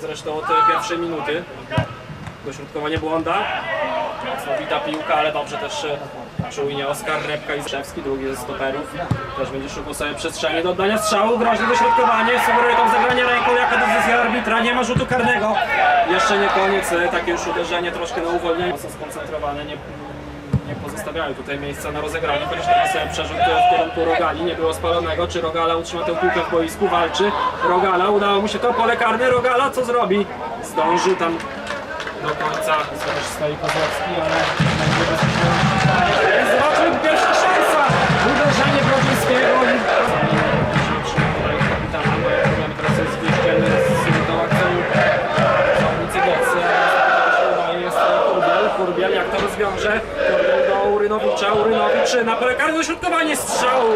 zresztą od pierwszej minuty. Dośrodkowanie błąda. Bita piłka, ale dobrze też e, czujnie Oskar Repka i Zrzewski, drugi ze stoperów. Też będzie szukał sobie przestrzeni do oddania strzału, groźne dośrodkowanie, sugeruje tam zagranie ręką, jaka decyzja arbitra, nie ma rzutu karnego. Jeszcze nie koniec, e, takie już uderzenie troszkę na uwolnienie, mocno skoncentrowane, nie pozostawiają tutaj miejsca na rozegranie, chociaż teraz sobie przerzut w kierunku Rogali, nie było spalonego, czy Rogala utrzyma tę piłkę w boisku, walczy. Rogala, udało mu się to, pole karne, Rogala co zrobi? Zdąży tam do końca, stoi Kozłowski, ale Urynowicza, Urynowicz na pole karne, dośrodkowanie strzału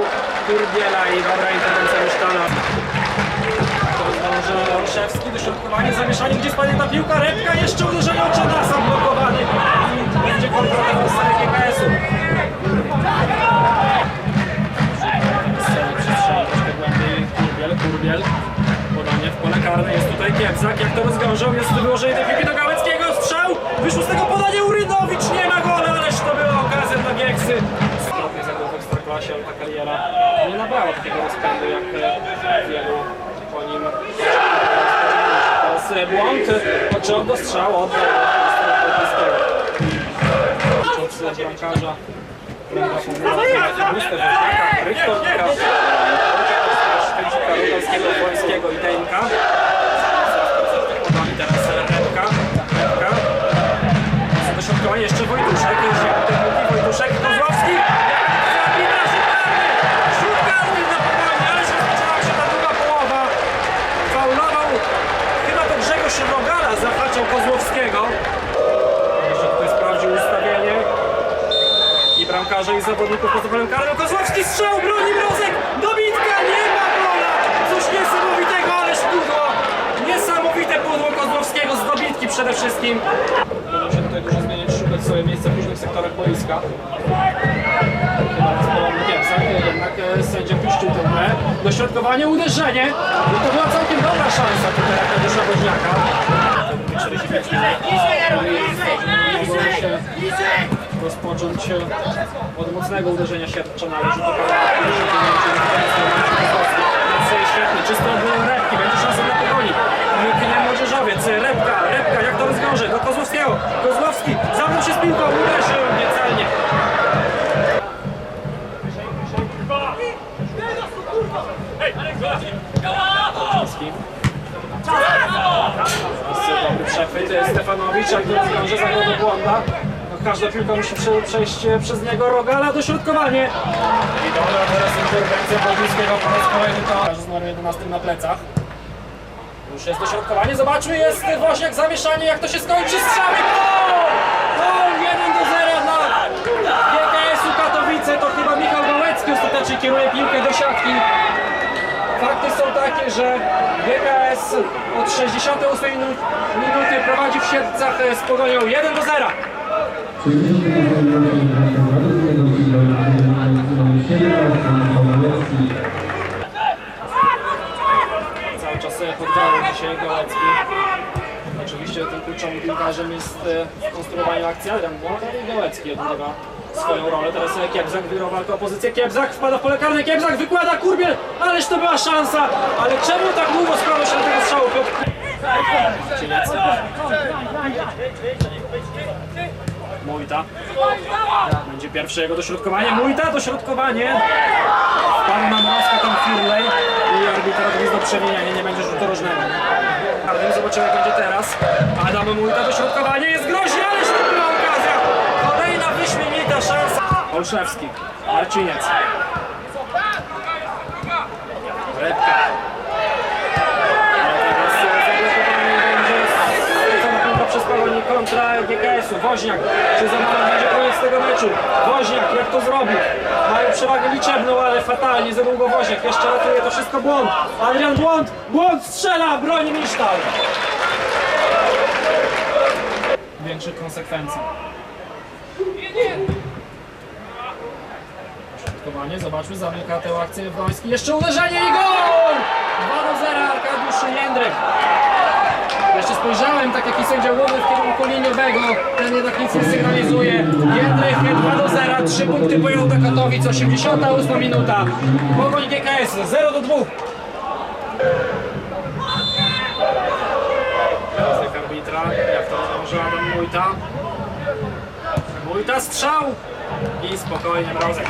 Kurbiela i dobra interwencja Rysztana. Zdąży Olszewski, dośrodkowanie, zamieszanie, gdzie spadnie ta piłka, Repka, jeszcze uderzenie od Czanasa blokowany. I będzie kontrola GKS-u. Przestrzeń troszkę głębiej, Kurbiel, Kurbiel, podanie w pole karne, jest tutaj Kiepzak, jak to rozwiążą, jest wyłożenie tej piłki do Gałeckiego, strzał, wyszło z tego podanie Urynowicz, Gieksy. Stopnie zagrał w Ekstraklasie, ale ta kariera nie nabrała takiego rozpędu jak e, wielu po nim. Teraz e, błąd, znaczy od do strzału, od teraz jeszcze Wojtuszek. Kozłowskiego. Jeszcze tutaj sprawdził ustawienie i bramkarze i zawodników pod karnym. Kozłowski strzał, broni Mrozek, dobitka, nie ma gola! Coś niesamowitego, ależ pudło! Niesamowite pudło Kozłowskiego z dobitki przede wszystkim. Się tutaj dużo zmieniać, szukać sobie miejsca w różnych sektorach boiska. Chyba Kiepsak, jednak e, sędzia puścił tę grę. Dośrodkowanie, uderzenie. I to była całkiem dobra szansa tutaj Woźniaka. E, od mocnego uderzenia siatcza na leży do Świetny, czysto od repki, będzie szansa dla pogoni. Nie młodzieżowiec, repka, repka, jak to rozwiąże? Do Kozłowskiego, Kozłowski, zamknął się z piłką, uderzył niecelnie. Dobry przechwyt, Stefanowicz, jak to rozwiąże, zagrał do błąda. Każda piłka musi prze- przejść e, przez niego, Rogala, dośrodkowanie. I dobra, teraz interwencja Bodzińskiego po raz kolejny to z numerem 11 na plecach. Już jest dośrodkowanie, zobaczmy, jest Woźniak, zamieszanie, jak to się skończy, strzały, gol! Gol, 1 do 0 dla GKS-u Katowice, to chyba Michał Gołecki ostatecznie kieruje piłkę do siatki. Fakty są takie, że GKS od 68 minu- minuty prowadzi w Siedlcach z Pogonią 1 do 0. Cały czas e, poddawał dzisiaj Gołecki. Oczywiście tym kluczowym piłkarzem jest e, w konstruowaniu akcji Adrian Błąd, ale i Gołecki odgrywa swoją rolę. Teraz e, Kiebzak wygrał walkę o pozycję. Kiebzak wpada w pole karne, Kiebzak wykłada Kurbiel, ależ to była szansa, ale czemu tak długo składał się do tego strzału? Piotr Mujta. Będzie pierwsze jego dośrodkowanie. Mujta, dośrodkowanie. Panna Mrowska tam Furley i arbiter odgryz do przemieniania, nie będzie rzutu rożnego. Karnym zobaczymy jak będzie teraz. Adam Mujta, dośrodkowanie, jest groźnie, ależ to była okazja. Kolejna wyśmienita szansa. Olszewski, Marciniec. Redka. Ale teraz zablokowany będzie stracona piłka przez Pawoni kontra GKS-u. Woźniak, czy za mało będzie koniec tego meczu? Zrobi? Mają przewagę liczebną, ale fatalnie, za długo Woźniak. Jeszcze ratuje to wszystko błąd. Adrian Błąd, Błąd strzela, broni Misztal. Większych konsekwencji. Środkowanie, zobaczmy, zamyka tę akcję Wroński. Jeszcze uderzenie i gol! 2 do 0 Arkadiusz Jędrek. Jeszcze spojrzałem, tak jak i sędzia główny w kierunku liniowego, ten jednak nic nie sygnalizuje. Jędrych 2 do 0, 3 punkty pojadą do Katowic, 88 minuta. Pogoń GKS 0 do 2. Wniosek arbitra, jak to rozwiąże Adam Mujta. Mujta strzał i spokojnie mrozek.